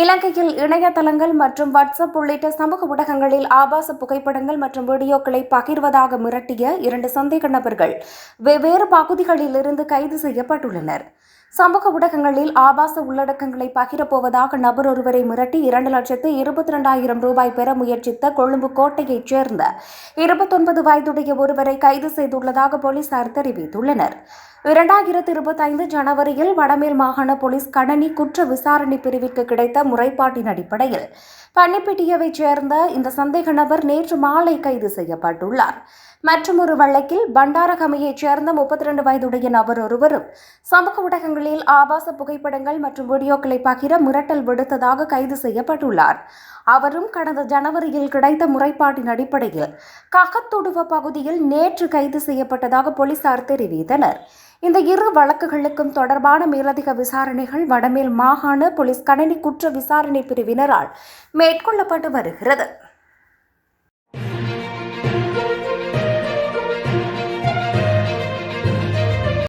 இலங்கையில் இணையதளங்கள் மற்றும் வாட்ஸ்அப் உள்ளிட்ட சமூக ஊடகங்களில் ஆபாச புகைப்படங்கள் மற்றும் வீடியோக்களை பகிர்வதாக மிரட்டிய இரண்டு சந்தேக நபர்கள் வெவ்வேறு பகுதிகளில் இருந்து கைது செய்யப்பட்டுள்ளனர். சமூக ஊடகங்களில் ஆபாச உள்ளடக்கங்களை பகிரப்போவதாக நபர் ஒருவரை மிரட்டி இரண்டு லட்சத்து இருபத்தி இரண்டாயிரம் ரூபாய் பெற முயற்சித்த கொழும்பு கோட்டையைச் சேர்ந்த இருபத்தொன்பது வயதுடைய ஒருவரை கைது செய்துள்ளதாக போலீசார் தெரிவித்துள்ளனர். இரண்டாயிரத்து இருபத்தைந்து ஜனவரியில் வடமேல் மாகாண போலீஸ் கணனி குற்ற விசாரணை பிரிவிற்கு கிடைத்த முறைப்பாட்டின் அடிப்படையில் பன்னிப்பிட்டியவைச் சேர்ந்த இந்த சந்தேக நபர் நேற்று மாலை கைது செய்யப்பட்டுள்ளார். மற்றும் ஒரு வழக்கில் பண்டாரகமையைச் சேர்ந்த முப்பத்தி ரெண்டு வயதுடைய நபர் ஒருவரும் சமூக ஊடகங்கள் இடங்களில் ஆபாச புகைப்படங்கள் மற்றும் வீடியோக்களை பகிர மிரட்டல் விடுத்ததாக கைது செய்யப்பட்டுள்ளார். அவரும் கடந்த ஜனவரியில் கிடைத்த முறைப்பாட்டின் அடிப்படையில் ககத்துடுவ பகுதியில் நேற்று கைது செய்யப்பட்டதாக போலீசார் தெரிவித்தனர். இந்த இரு வழக்குகளுக்கும் தொடர்பான மேலதிக விசாரணைகள் வடமேல் மாகாண போலீஸ் கணனி குற்ற விசாரணை பிரிவினரால் மேற்கொள்ளப்பட்டு வருகிறது.